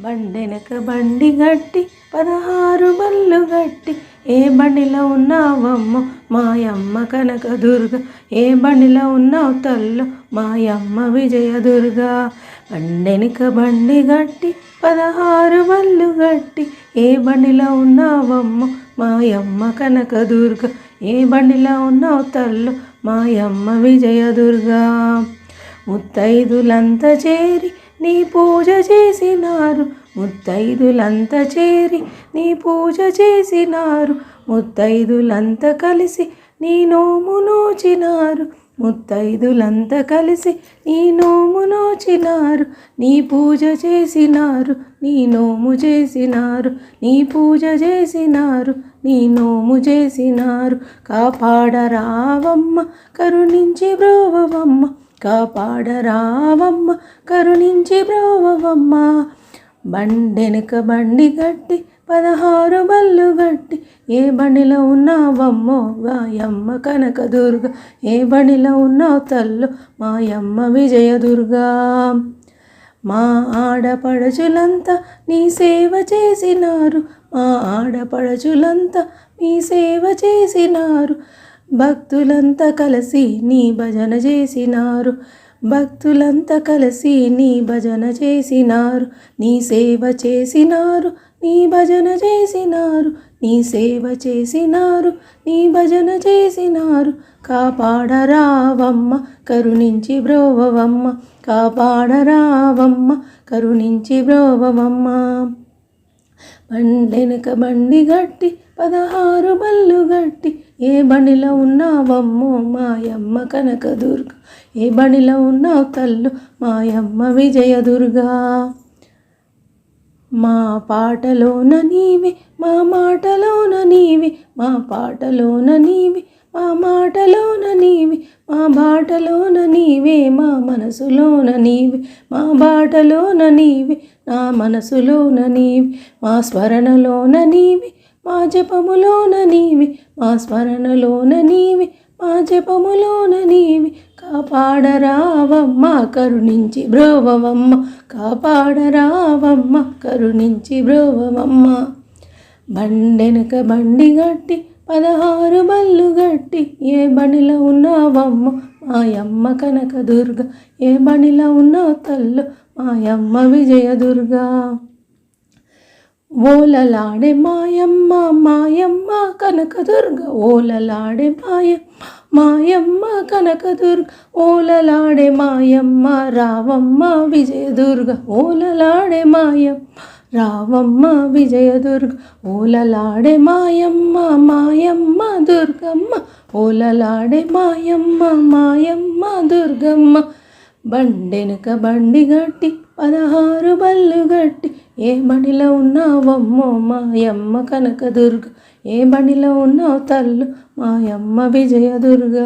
బండెనక బండి గట్టి పదహారు బళ్ళు గట్టి. ఏ బండిలో ఉన్నావమ్మ మాయమ్మ కనక దుర్గ. ఏ బండిలో ఉన్నావు తల్లు? మాయమ్మ విజయ దుర్గ. బండెనక బండి గట్టి పదహారు బళ్ళు గట్టి. ఏ బండిలో ఉన్నావమ్మ మాయమ్మ కనక దుర్గ. ఏ బండిలో ఉన్నావు తల్లు? మాయమ్మ విజయ దుర్గ. ముత్తైదులంతా చేరి నీ పూజ చేసినారు ముత్తైదులంతా చేరి నీ పూజ చేసినారు ముత్తైదులంతా కలిసి నీ నోము నోచినారు ముత్తైదులంతా కలిసి నీ నోము నోచినారు నీ పూజ చేసినారు నీ నోము చేసినారు నీ పూజ చేసినారు నీ నోము చేసినారు. కాపాడరావమ్మ కరుణించి బ్రోవమ్మ కాపాడరావమ్మ కరుణించి బ్రోవమ్మ బండెనక బండి గట్టి పదహారు బళ్ళు గట్టి ఏ బండిలో ఉన్నావమ్మో వాయమ్మ కనక దుర్గ ఏ బండిలో ఉన్నావు తల్లు మాయమ్మ విజయదుర్గా. మా ఆడపడచులంతా నీ సేవ చేసినారు మా ఆడపడచులంతా నీ సేవ చేసినారు. భక్తులంతా కలిసి నీ భజన చేసినారు. భక్తులంతా కలిసి నీ భజన చేసినారు. నీ సేవ చేసినారు నీ భజన చేసినారు. నీ సేవ చేసినారు నీ భజన చేసినారు. కాపాడరావమ్మ కరుణించి బ్రోవమ్మ కాపాడరావమ్మ కరుణించి బ్రోవమ్మ బండెనక బండి గట్టి పదహారు బళ్ళు గట్టి. ఏ బండిలో ఉన్నావమ్మో మాయమ్మ కనకదుర్గ. ఏ బండిలో ఉన్నావు తల్లు మాయమ్మ విజయదుర్గా. మా పాటలోన నీవి మా మాటలోన నీవి మా పాటలోన నీవి మా మాటలోన నీవి మా బాటలోన నీవే మా మనసులోన నీవి మా బాటలోన నీవి నా మనసులోన నీవి మా స్మరణలోన నీవి మా జపములోన నీవి మా స్మరణలోన నీవి మా జపములోన నీవి కాపాడరావమ్మ కరుణించి బ్రోవమ్మ కాపాడరావమ్మ కరుణించి బ్రోవమ్మ బండెనక బండి గట్టి పదహారు బళ్ళు గట్టి ఏ బండిలో ఉన్నావమ్మ? మాయమ్మ కనక దుర్గ ఏ బండిలో ఉన్నావు తల్లు? మాయమ్మ విజయదుర్గా. ఓలలాడే మాయమ్మ మాయమ్మ కనకదుర్గ ఓలలాడే మాయమ్మ మాయమ్మ కనకదుర్గ ఓలలాడే మాయమ్మ రావమ్మ విజయదుర్గ ఓలలాడే మాయమ్మ రావమ్మ విజయదుర్గ ఓలలాడే మాయమ్మ మాయమ్మ దుర్గమ్మ ఓలలాడే మాయమ్మ మాయమ్మ దుర్గమ్మ బండెనక బండి గట్టి పదహారు బళ్ళు గట్టి. ఏ బండిలో ఉన్నావమ్మో మాయమ్మ కనకదుర్గ? ఏ బండిలో ఉన్నావు తల్లు? మాయమ్మ విజయదుర్గ.